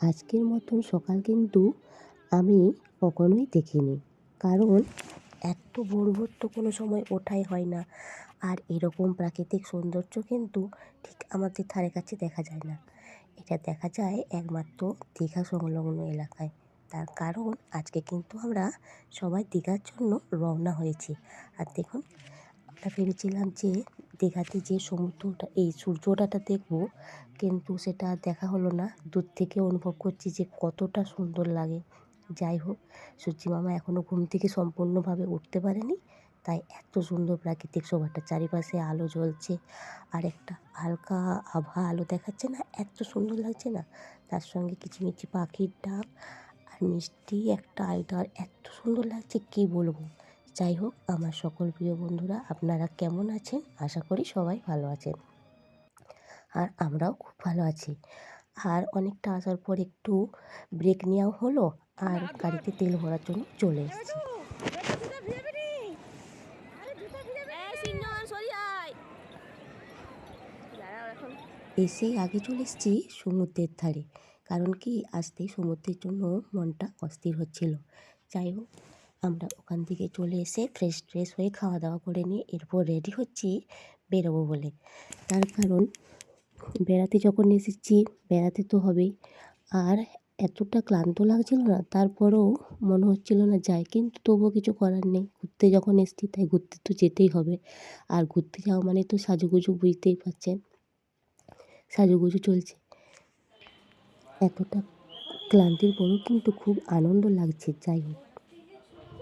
আজকের মতন সকাল কিন্তু আমি কখনোই দেখিনি। কারণ এত ভোর তো কোনো সময় ওঠাই হয় না। আর এরকম প্রাকৃতিক সৌন্দর্য কিন্তু ঠিক আমাদের ধারে কাছে দেখা যায় না। এটা দেখা যায় একমাত্র দীঘা সংলগ্ন এলাকায়। তার কারণ আজকে কিন্তু আমরা সবাই দীঘার জন্য রওনা হয়েছি। আর দেখুন আমরা ভেবেছিলাম যে দীঘাতে যে সমুদ্রটা, এই সূর্য ওঠাটা দেখব। কিন্তু সেটা দেখা হলো না। দূর থেকে অনুভব করছি যে কতটা সুন্দর লাগে। যাই হোক, সূর্যি মামা এখনও ঘুম থেকে সম্পূর্ণভাবে উঠতে পারেনি। তাই এত সুন্দর প্রাকৃতিক শোভাটা, চারিপাশে আলো জ্বলছে। আর একটা হালকা আভা আলো দেখাচ্ছে না, এত সুন্দর লাগছে না। তার সঙ্গে কিচিমিচি পাখির ডাক আর মিষ্টি একটা আইটার এত সুন্দর লাগছে, কী বলব? যাই হোক, আমার সকল প্রিয় বন্ধুরা, আপনারা কেমন আছেন? আশা করি সবাই ভালো আছেন। আর আমরাও খুব ভালো আছি। আর অনেকটা আসার পর একটু ব্রেক নেওয়াও হলো, আর গাড়িতে তেল ভরার জন্য চলে এসেছি। এসেই আগে চলে এসেছি সমুদ্রের ধারে, কারণ কি, আসতে সমুদ্রের জন্য মনটা অস্থির হচ্ছিল। যাই হোক। আমরা ওখান থেকে চলে এসে ফ্রেশ ট্রেশ হয়ে খাওয়া দাওয়া করে নিয়ে এরপর রেডি হচ্ছি বেরোবো বলে। তার কারণ বেড়াতে যখন এসেছি, বেড়াতে তো হবেই। আর এতটা ক্লান্ত লাগছিল না, তারপরেও মনে হচ্ছিল না যাই, কিন্তু তবুও কিছু করার নেই। ঘুরতে যখন এসেছি, তাই ঘুরতে তো যেতেই হবে। আর ঘুরতে যাওয়া মানে তো সাজুগুজু বুঝতেই পারছেন, সাজুগুজু চলছে। এতটা ক্লান্তির পরেও কিন্তু খুব আনন্দ লাগছে, যাই হোক।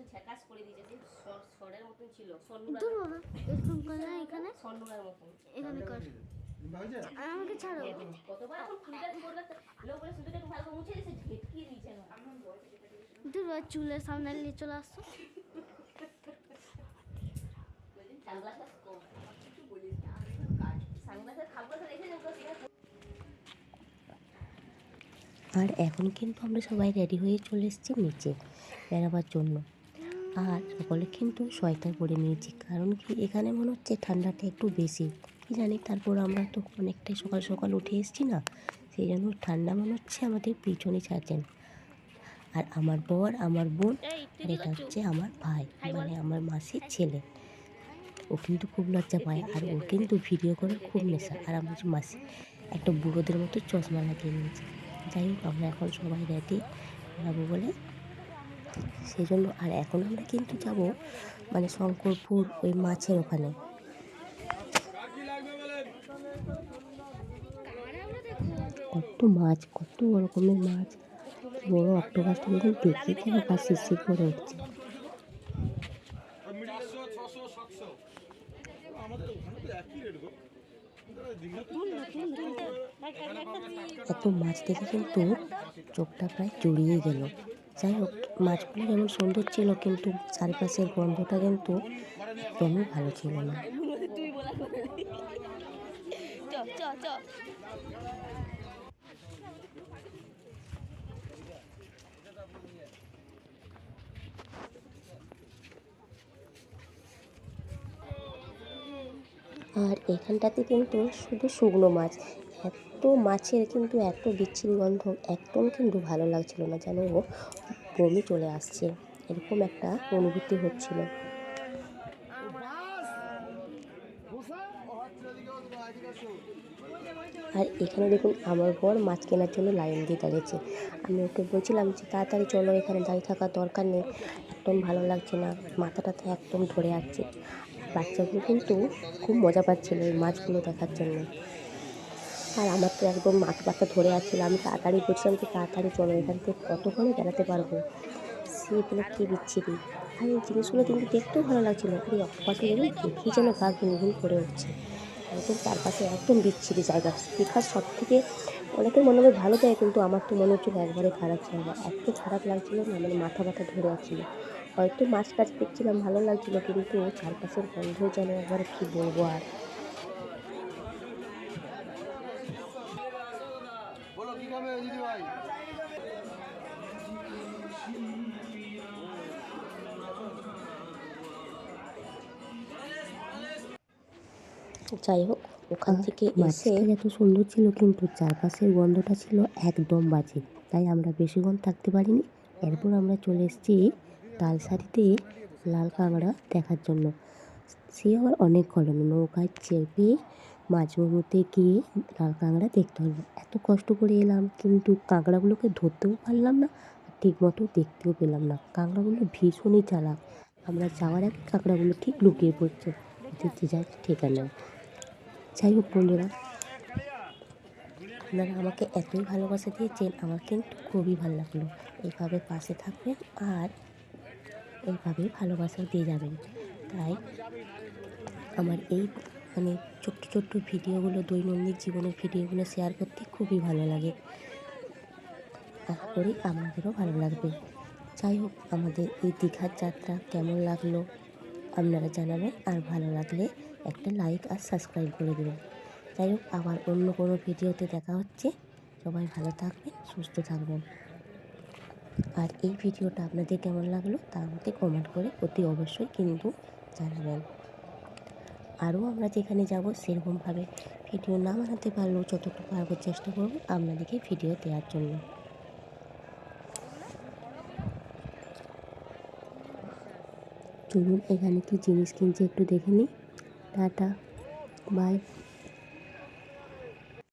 মেশো করে দিয়েছে যে সরের মতন ছিল। দূর বাবা এরকম করে এখানে? মতন এখানে কর। আমাকে ছাড়ো। কতবার? এখন চুলটা করবে? লোক বলে চুলটা একটু ভালো করে মুছে দিয়েছে ঝেটকিয়ে দিয়েছে দূর বাবা চুলের সামনে নিয়ে চলে আসছো কম। রেখে দেবো আর এখন কিন্তু আমরা সবাই রেডি হয়ে চলে এসেছি নিচে বেড়াবার জন্য। আর সকলে কিন্তু সোয়েটার পরে নিয়েছি। কারণ কি? এখানে মনে হচ্ছে ঠান্ডাটা একটু বেশি। কি জানি? তারপর আমরা তো অনেকটাই সকাল সকাল উঠে এসেছি না? সেই জন্য ঠান্ডা মনে হচ্ছে আমাদের পিছনে ছাড়ছেন। আর আমার বর আমার বোন আর এটা হচ্ছে আমার ভাই মানে আমার মাসির ছেলে। ও কিন্তু খুব লজ্জা পায় আর ও কিন্তু ভিডিও করার খুব নেশা। আর আমার মাসি একটা বুড়োদের মতো চশমা লাগিয়ে নিয়েছে। যাই হোক আমরা এখন সবাই রেডি যাব বলে সেই জন্য আর এখন আমরা কিন্তু যাব মানে শঙ্করপুর ওই মাছের ওখানে। কত মাছ, কত রকমের মাছ। বড় অক্টোপাসটা যখন দেখি তো শিরশির করে উঠছে। এত মাছ দেখে কিন্তু চোখটা প্রায় জড়িয়ে গেল। যাই হোক মাছগুলো যেমন সুন্দর ছিল, কিন্তু চারিপাশের গন্ধটা কিন্তু একদমই ভালো ছিল না। আর এখানটাতে কিন্তু শুধু শুকনো মাছ এত মাছের কিন্তু এত বিচ্ছিরি গন্ধ, একদম কিন্তু ভালো লাগছিল না যেন বমি চলে আসছে, এরকম একটা অনুভূতি হচ্ছিল। আর এখানে দেখুন, আমার বর মাছ কেনার জন্য লাইন দিয়ে দাঁড়িয়েছে। আমি ওকে বলছিলাম যে, তাড়াতাড়ি চলো, এখানে দাঁড়িয়ে থাকার দরকার নেই, একদম ভালো লাগছে না, মাথাটা তো একদম ধরে আসছে। বাচ্চাগুলো কিন্তু খুব মজা পাচ্ছিল এই মাছগুলো দেখার জন্য। আর আমার তো একদম মাথা পাতা ধরে আসছিল আমি তাড়াতাড়ি বলছিলাম যে তাড়াতাড়ি চলো এখান থেকে কতক্ষণে বেড়াতে পারব? সে বলে, কি বিচ্ছিরি? আর এই জিনিসগুলো কিন্তু দেখতেও ভালো লাগছিল। আর এই অক্টোপাসে দেখুন দেখি যেন গা গুনগুন করে উঠছে। একদম চারপাশে একদম বিচ্ছিরি জায়গা। দীঘার সব থেকে অনেকের মনে হবে ভালো জায়গা, কিন্তু আমার তো মনে হচ্ছিল একবারে খারাপ জায়গা। এত খারাপ লাগছিল না মানে মাথা ব্যথা ধরে যাচ্ছিল হয়তো মাছ টাছ দেখছিলাম ভালো লাগছিল, কিন্তু চারপাশের গন্ধ যেন একবারে কী বলব আর। যাই হোক ওখান থেকে এসে এত সুন্দর ছিল কিন্তু চারপাশের গন্ধটা ছিল একদম বাজে। তাই আমরা বেশিক্ষণ থাকতে পারিনি। এরপর আমরা চলে এসেছি তালসারিতে লাল কাঁকড়া দেখার জন্য। সে আবার অনেক গরম নৌকায় চেপে মাঝমুতে গিয়ে লাল কাঁকড়া দেখতে হলো। এত কষ্ট করে এলাম কিন্তু কাঁকড়াগুলোকে ধরতেও পারলাম না আর ঠিকমতো দেখতেও পেলাম না। কাঁকড়াগুলো ভীষণই চালাক। আমরা যাওয়ার আগে কাঁকড়াগুলো ঠিক লুকিয়ে পড়ছে। দেখতে যাই ঠিকানা। যাই হোক, বন্ধুরা। আপনারা আমাকে এতই ভালোবাসা দিয়েছেন, আমার কিন্তু খুবই ভালো লাগল। এইভাবে পাশে থাকবেন আর এইভাবেই ভালোবাসা দিয়ে যাবেন। তাই আমার এই মানে ছোট্ট ছোট্ট ভিডিওগুলো, দৈনন্দিন জীবনের ভিডিওগুলো শেয়ার করতে খুবই ভালো লাগে। আশা করি আপনাদেরও ভালো লাগবে। যাই হোক, আমাদের এই দীঘার যাত্রা কেমন লাগল আপনারা জানাবেন। আর ভালো লাগলে একটা লাইক আর সাবস্ক্রাইব করে দেবেন। যাই হোক, আবার অন্য কোনো ভিডিওতে দেখা হচ্ছে। সবাই ভালো থাকবেন, সুস্থ থাকবেন। আর এই ভিডিওটা আপনাদের কেমন লাগল তা আমাকে কমেন্ট করে অতি অবশ্যই কিন্তু জানাবেন। আরও আমরা যেখানে যাব, সেরকমভাবে ভিডিও না বানাতে পারলেও যতটুকু পারব চেষ্টা করব আপনাদেরকে ভিডিও দেওয়ার জন্য। চলুন, এখানে কি জিনিস কিনছে, একটু দেখে নিই। Tata bye.